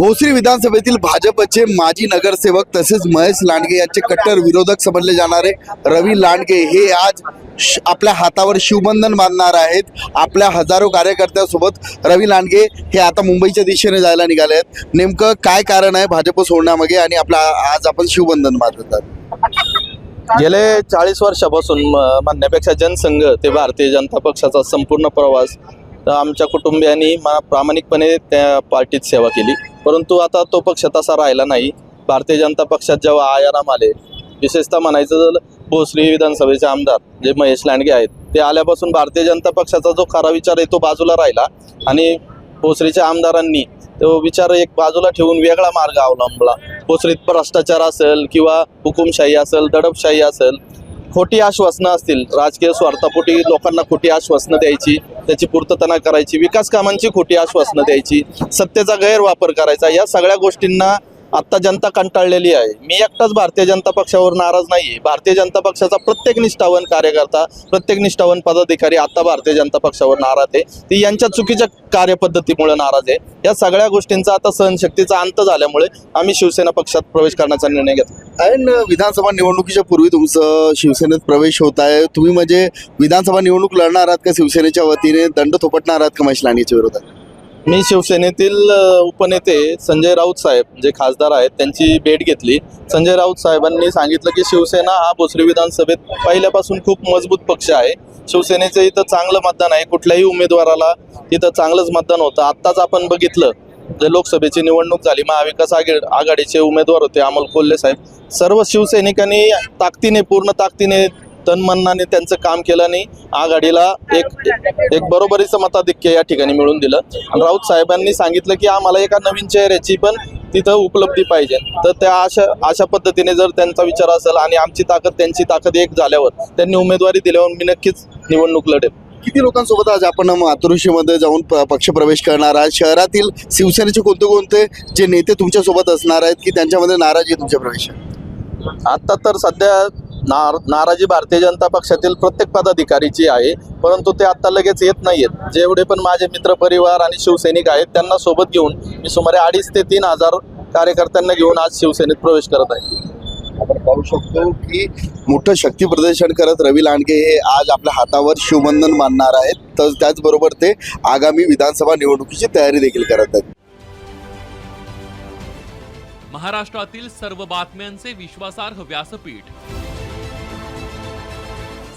भोसरी विधानसभेतील भाजपचे माजी नगरसेवक तसेच महेश लांडगे यांचे कट्टर विरोधक समजले जाणारे रवी लांडगे हे आज श- आपल्या हातावर शिवबंधन बांधणार आहेत. आपल्या हजारो कार्यकर्त्यांसोबत रवी लांडगे हे आता मुंबईच्या दिशेने जायला निघाले आहेत. नेमकं काय कारण आहे भाजप सोडण्यामागे आणि आपला आज आपण शिवबंधन बांधत गेले चाळीस वर्षापासून म- म्हणण्यापेक्षा जनसंघ ते भारतीय जनता पक्षाचा संपूर्ण प्रवास आमच्या कुटुंबियांनी मा- प्रामाणिकपणे त्या पार्टीत सेवा केली. परंतु आता तो पक्ष तसा राहिला नाही. भारतीय जनता पक्षात जेव्हा आयाराम आले विशेषतः म्हणायचं झालं भोसरी विधानसभेचे आमदार जे महेश लांडगे आहेत ते आल्यापासून भारतीय जनता पक्षाचा जो खरा विचार आहे तो बाजूला राहिला. आणि भोसरीच्या आमदारांनी तो विचार एक बाजूला ठेवून वेगळा मार्ग अवलंबला. भोसरीत भ्रष्टाचार असेल किंवा हुकुमशाही असेल दडपशाही असेल खोटी आश्वासनं असतील राजकीय स्वार्थापोटी लोकांना खोटी आश्वासनं द्यायची. त्याची पूर्तता करायची विकास कामांची खोटी आश्वासनं द्यायची सत्तेचा गैरवापर करायचा या सगळ्या गोष्टींना आत्ता जनता कंटाळलेली आहे. मी एकटाच भारतीय जनता पक्षावर नाराज नाहीये. भारतीय जनता पक्षाचा प्रत्येक निष्ठावन कार्यकर्ता प्रत्येक निष्ठावन पदाधिकारी आता भारतीय जनता पक्षावर नाराज आहे. ती यांच्या चुकीच्या कार्यपद्धतीमुळे नाराज आहे. या सगळ्या गोष्टींचा आता सहनशक्तीचा अंत झाल्यामुळे आम्ही शिवसेना पक्षात प्रवेश करण्याचा निर्णय घेतला. आणि विधानसभा निवडणुकीच्या पूर्वी तुमचं शिवसेनेत प्रवेश होत आहे. तुम्ही म्हणजे विधानसभा निवडणूक लढणार आहात का शिवसेनेच्या वतीने? दंड थोपटणार आहात का महेश विरोधात? मी शिवसेनेतील उपनेते संजय राऊत साहेब जे खासदार आहेत त्यांची भेट घेतली. संजय राऊत साहेबांनी सांगितलं की शिवसेना हा भोसरी विधानसभेत पहिल्यापासून खूप मजबूत पक्ष आहे. शिवसेनेचं इथं चांगलं मतदान आहे. कुठल्याही उमेदवाराला इथं चांगलंच मतदान होतं. आत्ताच आपण बघितलं जे लोकसभेची निवडणूक झाली महाविकास आघाडी आघाडीचे उमेदवार होते अमोल कोल्हे साहेब. सर्व शिवसैनिकांनी ताकदीने पूर्ण ताकदीने तनमनाने त्यांचं काम केलं आणि आघाडीला एक एक बरोबरीचं मताधिक्य या ठिकाणी मिळून दिलं. आणि राऊत साहेबांनी सांगितलं की आम्हाला एका नवीन चेहऱ्याची पण तिथं उपलब्धी पाहिजे. तर त्या अशा अशा पद्धतीने जर त्यांचा विचार असेल आणि आमची ताकद त्यांची ताकद एक झाल्यावर त्यांनी उमेदवारी दिल्यावर मी नक्कीच निवडणूक लढेल. किती लोकांसोबत आज आपण मातृश्रीमध्ये जाऊन पक्षप्रवेश करणार आहात? शहरातील शिवसेनेचे कोणते कोणते जे नेते तुमच्यासोबत असणार आहेत की त्यांच्यामध्ये नाराजी तुमच्या प्रवेशात? आता तर सध्या नार नाराजी भारतीय जनता पक्षातील प्रत्येक पदाधिकारीची आहे परंतु ते आता लगेच येत नाहीयेत. जेवढे पण माझे मित्र परिवार आणि शिवसैनिक आहेत त्यांना सोबत घेऊन मी सुमारे अडीच ते तीन हजार कार्यकर्त्यांना घेऊन आज शिवसेनेत प्रवेश करत आहे. आपण पाहू शकतो की मोठं शक्ती प्रदर्शन करत रवी लांडगे हे आज आपल्या हातावर शिवबंधन मानणार आहेत. तर त्याचबरोबर ते आगामी विधानसभा निवडणुकीची तयारी देखील करत आहेत. महाराष्ट्रातील सर्व बातम्यांचे विश्वासार्ह व्यासपीठ